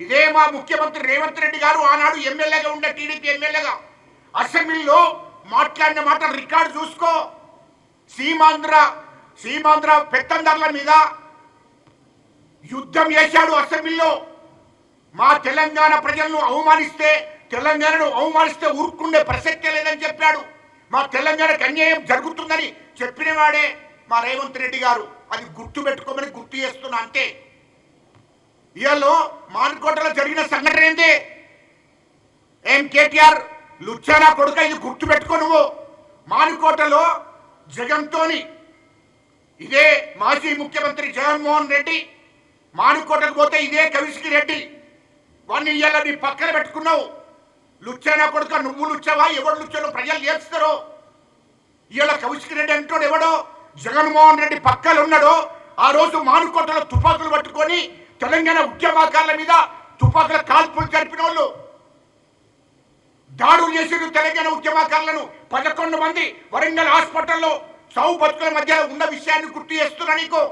ఇదే మా ముఖ్యమంత్రి రేవంత్ రెడ్డి గారు ఆనాడు ఎమ్మెల్యేగా ఉండే టీడీపీ ఎమ్మెల్యేగా. అసెంబ్లీలో మాట్లాడిన మాట రికార్డు చూసుకో. సీమాంధ్ర సీమాంధ్ర పెత్తందర్ల మీద యుద్ధం చేశాడు అసెంబ్లీలో. మా తెలంగాణ ప్రజలను అవమానిస్తే తెలంగాణను అవమానిస్తే ఊరుకుండే ప్రసక్తే లేదని చెప్పాడు. మా తెలంగాణకు అన్యాయం జరుగుతుందని చెప్పినవాడే మా రేవంత్ రెడ్డి గారు. అది గుర్తు పెట్టుకోమని గుర్తు చేస్తున్నా అంతే. ఇవాళ మానుకోటలో జరిగిన సంఘటన ఏంటి? ఏం కేటీఆర్ లుచ్చానా కొడుక ఇది గుర్తుపెట్టుకో నువ్వు. మానుకోటలో జగన్తోని ఇదే మాజీ ముఖ్యమంత్రి జగన్మోహన్ రెడ్డి మానుకోటకు పోతే ఇదే కవిశ్రీ రెడ్డి. వాడిని ఇవాళ నీ పక్కన పెట్టుకున్నావు. లుచ్చానా కొడుక నువ్వు లుచ్చావా? ఎవడు లుచ్చానో ప్రజలు చేస్తారో ఇవాళ కవిశ్రీ రెడ్డి అంటాడు ఎవడో? జగన్మోహన్ రెడ్డి పక్కలు ఉన్నాడో ఆ రోజు మానుకోటలో తుపాకులు పట్టుకొని తెలంగాణ ఉద్యమకారుల మీద తుపాకుల కాల్పులు జరిపిన వాళ్ళు దాడులు చేసిన తెలంగాణ ఉద్యమకారులను. పదకొండు మంది వరంగల్ హాస్పిటల్లో చావు బతుకుల మధ్య ఉన్న విషయాన్ని గుర్తు చేస్తున్నా నీకు.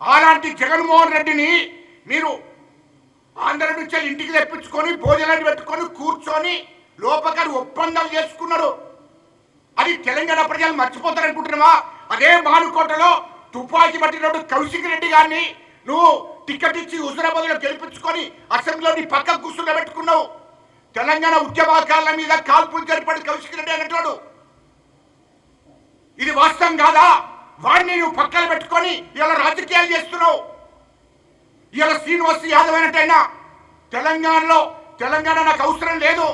అలాంటి జగన్మోహన్ రెడ్డిని మీరు ఆంధ్ర నుంచి ఇంటికి తెప్పించుకొని భోజనాలు పెట్టుకొని కూర్చొని లోపకారి ఒప్పందాలు చేసుకున్నారు అది తెలంగాణ ప్రజలు మర్చిపోతారనుకుంటున్నావా? అదే మానుకోటలో తుపాకీ పట్టినప్పుడు కౌశిక్ రెడ్డి గారిని నువ్వు టికెట్ ఇచ్చి హుజరాబాద్లో గెలిపించుకొని అసెంబ్లీలో నీ పక్క కూర్చుని పెట్టుకున్నావు. తెలంగాణ ఉద్యమకారుల మీద కాల్పులు జరిపాడు కౌశిక్ రెడ్డి అన్నట్టు ఇది వాస్తవం కాదా? వాడిని నువ్వు పక్కన పెట్టుకొని ఇలా రాజకీయాలు చేస్తున్నావు. ఇలా శ్రీనివాస్ యాదవ్ అయినట్టయినా తెలంగాణలో తెలంగాణ నాకు అవసరం లేదు.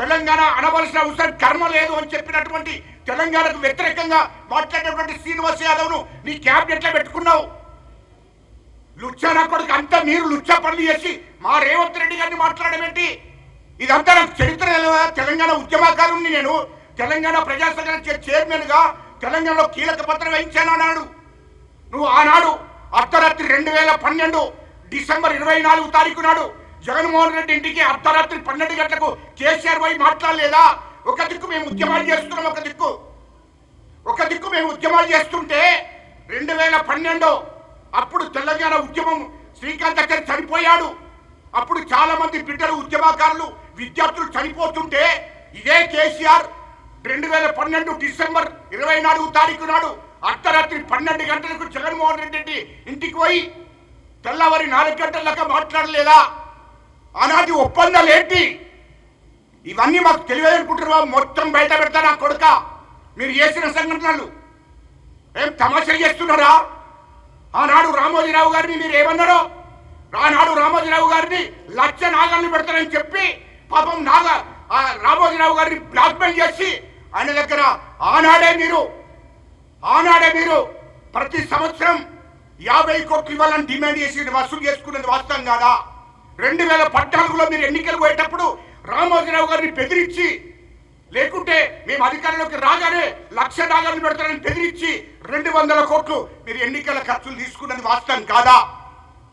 తెలంగాణ అనవలసిన అవసరం కర్మ లేదు అని చెప్పినటువంటి తెలంగాణకు వ్యతిరేకంగా మాట్లాడినటువంటి శ్రీనివాస్ యాదవ్ను నీ క్యాబినెట్లో పెట్టుకున్నావు. లుచ్చా కొడుకు అంతా మీరు లుచ్చా పనులు చేసి మా రేవంత్ రెడ్డి గారిని మాట్లాడమేంటి ఇదంతా నాకు చరిత్ర తెలంగాణ ఉద్యమకారుణ్ణి నేను తెలంగాణ ప్రజాసంఘం చైర్మన్గా చైర్మన్గా తెలంగాణలో కీలక పత్రం వహించాను అన్నాడు నువ్వు ఆనాడు అర్ధరాత్రి రెండు వేల పన్నెండు డిసెంబర్ ఇరవై నాలుగు తారీఖు నాడు జగన్మోహన్ రెడ్డి ఇంటికి అర్ధరాత్రి పన్నెండు గంటలకు కేసీఆర్ పోయి మాట్లాడలేదా? ఒక దిక్కు మేము ఉద్యమాలు చేస్తున్నాం ఒక దిక్కు. ఒక దిక్కు మేము ఉద్యమాలు చేస్తుంటే రెండు వేల పన్నెండు అప్పుడు తెలంగాణ ఉద్యమం శ్రీకాంత్ అక్కడ చనిపోయాడు. అప్పుడు చాలా మంది బిడ్డలు ఉద్యమకారులు విద్యార్థులు చనిపోతుంటే ఇదే కేసీఆర్ రెండు వేల పన్నెండు డిసెంబర్ ఇరవై నాలుగు తారీఖు నాడు అర్ధరాత్రి పన్నెండు గంటలకు జగన్మోహన్ రెడ్డి ఇంటికి పోయి తెల్లవారి నాలుగు గంటల మాట్లాడలేదా? ఆనాటి ఒప్పందాలు ఏంటి ఇవన్నీ మాకు తెలియదనుకుంటున్నావా మొత్తం బయట పెడతా నా కొడుక. మీరు చేసిన సంఘటనలు. ఏం తమాషా చేస్తున్నారా? ఆనాడు రామోజీరావు గారిని మీరు ఏమన్నారో? ఆనాడు రామోజీరావు గారిని లక్ష నాగాలను పెడతారని చెప్పి పాపం నాగ రామోజీరావు గారిని బ్లాక్మెయిల్ చేసి ఆయన దగ్గర ఆనాడే మీరు ఆనాడే మీరు ప్రతి సంవత్సరం యాభై కోట్లు ఇవ్వాలని డిమాండ్ చేసి వసూలు చేసుకునేది వాస్తవం కాదా? రెండు వేల పద్నాలుగులో మీరు ఎన్నికలు పోయేటప్పుడు రామోజీరావు గారిని బెదిరించి లేకుంటే మేము అధికారంలోకి రాగానే లక్ష డాలర్లు పెడతారని బెదిరించి రెండు వందల కోట్లు మీరు ఎన్నికల ఖర్చులు తీసుకున్నది వాస్తవం కాదా?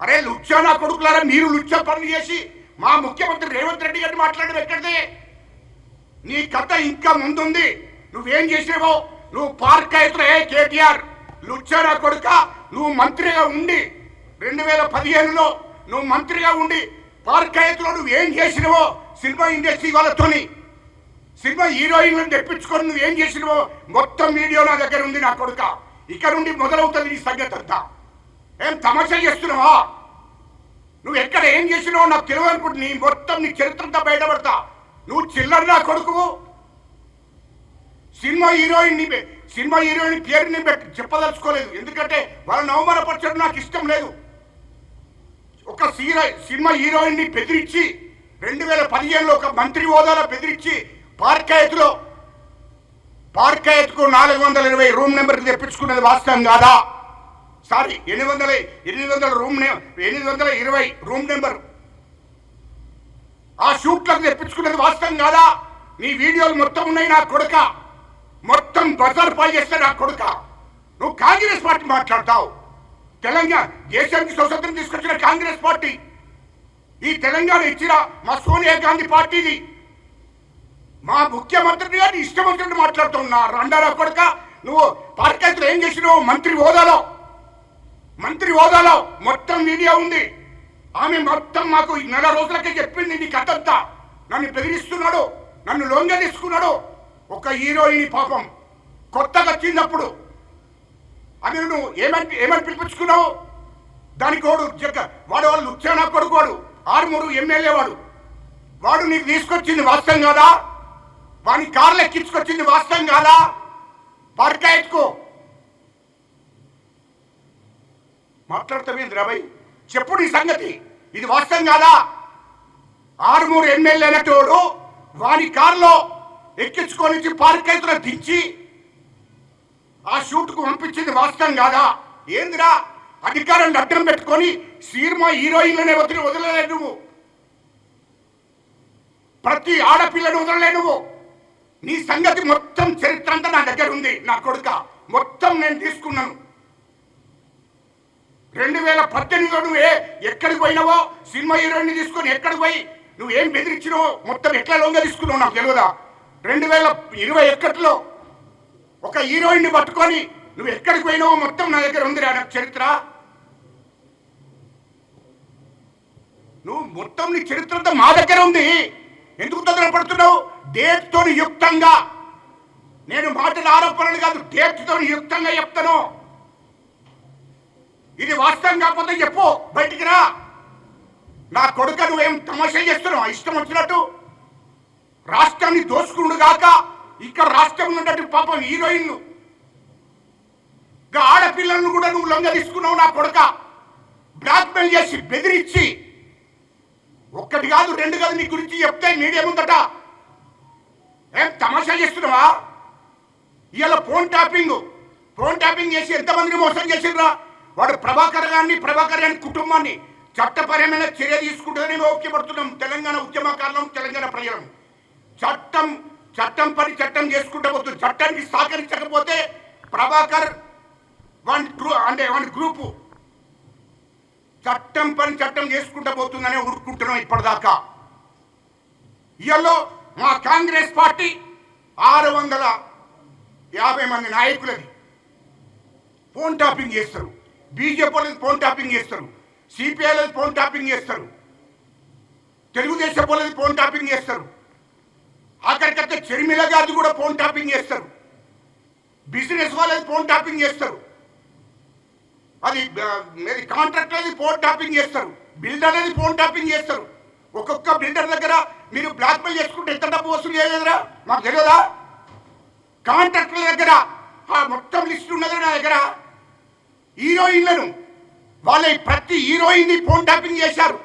అరే లుచ్చానా కొడుకులారా మీరు లుచ్చ పనులు చేసి మా ముఖ్యమంత్రి రేవంత్ రెడ్డి గారిని మాట్లాడడం ఎక్కడిదే? నీ కథ ఇంకా ముందుంది. నువ్వేం చేసినావో? నువ్వు పార్క్ అయితే కేటీఆర్? లుచ్చానా కొడుక? నువ్వు మంత్రిగా ఉండి రెండు వేల పదిహేనులో నువ్వు మంత్రిగా ఉండి పార్క్ అవుతులో నువ్వేం చేసినవో? సినిమా ఇండస్ట్రీ వాళ్ళతోని సినిమా హీరోయిన్లను తెప్పించుకొని ఏం చేసినవో మొత్తం వీడియో నా దగ్గర ఉంది నా కొడుక. ఇక్కడ నుండి మొదలవుతుంది నీ సంగతి అంతా. ఏం తమాషా చేస్తున్నావా? నువ్వు ఎక్కడ ఏం చేసినావో నాకు తెలియనుకుంటు నీ మొత్తం నీ చరిత్రంతా బయటపడతా. నువ్వు చిల్లర నా కొడుకు సినిమా హీరోయిన్ నీ సినిమా హీరోయిన్ పేరుని పెట్టి చెప్పదలుచుకోలేదు. ఎందుకంటే వాళ్ళ నవమానపరచడం నాకు ఇష్టం లేదు. ఒక సీర సినిమా హీరోయిన్ని బెదిరించి రెండు వేల పదిహేనులో ఒక మంత్రి హోదాలో బెదిరించి పార్కాయత్లో పార్కాయత్కు నాలుగు వందల ఇరవై రూమ్ నెంబర్ తెప్పించుకున్నది వాస్తవం కాదా? సారీ ఎనిమిది వందల ఎనిమిది వందల రూమ్ ఎనిమిది వందల ఇరవై రూమ్ నెంబర్. ఆ షూట్లకు తెప్పించుకున్నది వాస్తవం కాదా? నీ వీడియోలు మొత్తం ఉన్నాయి నా కొడుక. మొత్తం బజార్ పాల్ చేస్తే నా కొడుక. నువ్వు కాంగ్రెస్ పార్టీ మాట్లాడతావు. తెలంగాణ దేశానికి స్వతంత్రం తీసుకొచ్చిన కాంగ్రెస్ పార్టీ. ఈ తెలంగాణ ఇచ్చిన మా సోనియా గాంధీ పార్టీది. మా ముఖ్యమంత్రి అని ఇష్టమంత్రిని మాట్లాడుతున్నా. రండారా కొడుక నువ్వు పార్కెత్తులు ఏం చేసినావు? మంత్రి హోదాలో. మంత్రి హోదాలో మొత్తం మీడియా ఉంది. ఆమె మొత్తం మాకు ఈ నెల రోజులకే చెప్పింది నీ కథంతా. నన్ను బెదిరిస్తున్నాడు నన్ను లొంగ తీసుకున్నాడు. ఒక హీరోయిన్ పాపం. కొత్తగా వచ్చినప్పుడు అది నువ్వు ఏమని ఏమని పిలిపించుకున్నావు? దానికి వాడు జగ్గ వాడు వాళ్ళు ఉచ్చాన కొడుకోడు ఆరుమూరు ఎమ్మెల్యే వాడు. వాడు నీకు తీసుకొచ్చింది వాస్తవం కాదా? వాని కార్లు ఎక్కించుకొచ్చింది వాస్తవం కాదా? పరకా ఎత్తుకో మాట్లాడతామేంది రాబాయ్ చెప్పు నీ సంగతి. ఇది వాస్తవం కాదా? ఆరుమూరు ఎమ్మెల్యే అనేటోడు వాని కారులో ఎక్కించుకొని పార్క్ దించి ఆ షూట్కు పంపించింది వాస్తవం కాదా? ఏందిరా? అధికారాన్ని అడ్డం పెట్టుకొని సినిమా హీరోయిన్లనే వదిలి వదలలే నువ్వు. ప్రతి ఆడపిల్లను వదలలే నువ్వు. నీ సంగతి మొత్తం చరిత్ర అంతా నా దగ్గర ఉంది నా కొడుక. మొత్తం నేను తీసుకున్నాను. రెండు వేల పద్దెనిమిదిలో నువ్వు ఏ ఎక్కడికి పోయినావో? సినిమా హీరోయిన్ తీసుకొని ఎక్కడికి పోయి? నువ్వు ఏం బెదిరించినావో మొత్తం ఎట్లా లొంగ తీసుకున్నావు నాకు తెలియదా రెండు వేల ఇరవై ఒకటిలో ఒక హీరోయిన్ పట్టుకొని నువ్వు ఎక్కడికి పోయినావో మొత్తం నా దగ్గర ఉందిరా నాకు చరిత్ర. నువ్వు మొత్తం నీ చరిత్ర అంతా మా దగ్గర ఉంది. ఎందుకు తొందరపడుతున్నావు? డేట్తో యుక్తంగా. నేను మాటల ఆరోపణలు కాదు డేట్తో యుక్తంగా చెప్తాను. ఇది వాస్తవం కాకపోతే చెప్పు బయటికి రా. నా కొడుక నువ్వేం తమాషా చేస్తున్నావు? ఇష్టం వచ్చినట్టు. రాష్ట్రాన్ని దోసుకుడు కాక ఇక్కడ రాష్ట్రంలో ఉన్నట్టు పాపం హీరోయిన్లు. ఇంకా ఆడపిల్లలను కూడా నువ్వు లొంగ తీసుకున్నావు నా కొడుక. బ్లాక్మెయిల్ చేసి బెదిరించి. ఒక్కటి కాదు రెండు కాదు నీ గురించి చెప్తే మీడియా ముందట ఏం తమాషా చేస్తున్నావా? ఇవాళ ఫోన్ ట్యాపింగ్ ఫోన్ ట్యాపింగ్ చేసి ఎంతమందిని మోసం చేసిండ్రా? వాడు ప్రభాకర్ గారిని ప్రభాకర్ గారి కుటుంబాన్ని చట్టపరమైన చర్య తీసుకుంటుందని ఓక్యపడుతున్నాం తెలంగాణ ఉద్యమకారులం తెలంగాణ ప్రజలం. చట్టం చట్టం పని చట్టం చేసుకుంటూ పోతుంది చట్టానికి సహకరించకపోతే ప్రభాకర్ వన్ గ్రూ అంటే వన్ గ్రూపు. చట్టం పని చట్టం చేసుకుంటూ పోతుందనే ఉరుక్కుంటున్నాం ఇప్పటిదాకా. ఇవాళ మా కాంగ్రెస్ పార్టీ ఆరు వందల యాభై మంది నాయకులది. ఫోన్ టాపింగ్ చేస్తారు. బీజేపీ వాళ్ళది ఫోన్ టాపింగ్ చేస్తారు. సిపిఐ ఫోన్ టాపింగ్ చేస్తారు. తెలుగుదేశం వాళ్ళది ఫోన్ టాపింగ్ చేస్తారు. ఆఖరికైతే చెరిమిల గారిది కూడా ఫోన్ టాపింగ్ చేస్తారు. బిజినెస్ వాళ్ళది ఫోన్ టాపింగ్ చేస్తారు. అది అది కాంట్రాక్ట్ అనేది ఫోన్ టాపింగ్ చేస్తారు. బిల్డర్ అనేది ఫోన్ టాపింగ్ చేస్తారు. ఒక్కొక్క బిల్డర్ దగ్గర మీరు బ్లాక్ మెయిల్ చేసుకుంటే ఎంత డబ్బు వసూలు చేయలేదురా మాకు తెలియదా? కాంట్రాక్టర్ల దగ్గర ఆ మొత్తం లిస్ట్ ఉన్నది నా దగ్గర. హీరోయిన్లను వాళ్ళ ప్రతి హీరోయిన్ని ఫోన్ ట్యాపింగ్ చేశారు.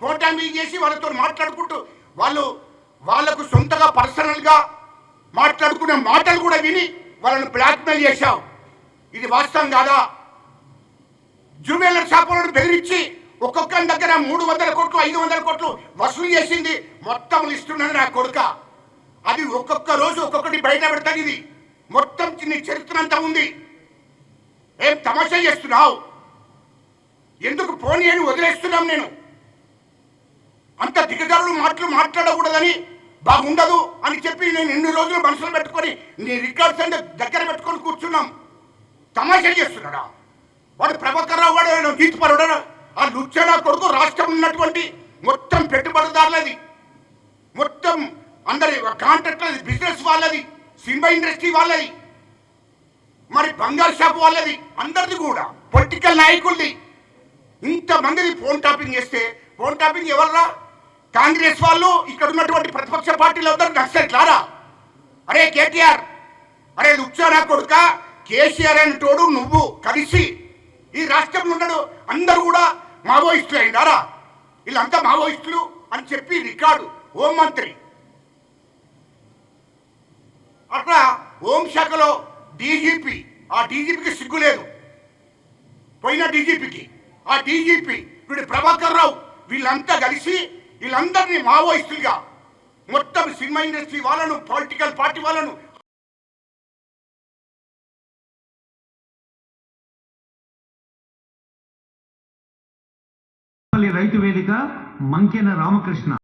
ఫోన్ ట్యాపింగ్ చేసి వాళ్ళతో మాట్లాడుకుంటూ వాళ్ళు వాళ్ళకు సొంతగా పర్సనల్గా మాట్లాడుకునే మాటలు కూడా విని వాళ్ళని బ్లాక్మెయిల్ చేశావు. ఇది వాస్తవం కాదా? జూనియర్ షాపులను బెదిరించి ఒక్కొక్కరి దగ్గర మూడు వందల కోట్లు ఐదు వందల కోట్లు వసూలు చేసింది. మొత్తం ఇస్తున్నది నా కొడుక. అది ఒక్కొక్క రోజు ఒక్కొక్కటి బయట పెడతాను ఇది. మొత్తం చిన్న చరిత్ర అంతా ఉంది. ఏం తమాషా చేస్తున్నావు? ఎందుకు పోనీ అని వదిలేస్తున్నాం నేను? అంత దిగజారులు మాటలు మాట్లాడకూడదని బాగుండదు అని చెప్పి నేను ఎన్ని రోజులు మనసులో పెట్టుకొని నీ రికార్డ్స్ అంటే దగ్గర పెట్టుకొని కూర్చున్నాం. తమాషా చేస్తున్నాడా? వాడు ప్రభాకర్ రావు వాడు గీతపరుడా ఆ లుచ్చనా కొడుకు రాష్ట్రం ఉన్నటువంటి మొత్తం పెట్టుబడిదారులది. మొత్తం అందరి కాంట్రాక్టర్ది బిజినెస్ వాళ్ళది సినిమా ఇండస్ట్రీ వాళ్ళది మరి బంగారు షాప్ వాళ్ళది అందరిది కూడా. పొలిటికల్ నాయకులది. ఇంతమందిని ఫోన్ టాపింగ్ చేస్తే ఫోన్ టాపింగ్ ఎవర్రా? కాంగ్రెస్ వాళ్ళు ఇక్కడ ఉన్నటువంటి ప్రతిపక్ష పార్టీలు అందరూ నక్సలెట్లారా అరే కేటీఆర్ అరే లుచ్చానా కొడుక కేసీఆర్ అనేటోడు నువ్వు కలిసి ఈ రాష్ట్రంలో ఉన్నాడు. అందరూ కూడా మావోయిస్టులు అయినారా? వీళ్ళంతా మావోయిస్టులు అని చెప్పి రికార్డు హోంమంత్రి. అట్లా హోంశాఖలో డీజీపీ ఆ డీజీపీకి సిగ్గు లేదు. పోయిన డీజీపీకి. ఆ డీజీపీ వీడు ప్రభాకర్ రావు. వీళ్ళంతా కలిసి వీళ్ళందరినీ మావోయిస్టులుగా. మొత్తం సినిమా ఇండస్ట్రీ వాళ్ళను పొలిటికల్ పార్టీ వాళ్ళను రైతు వేదిక మంకెన రామకృష్ణ.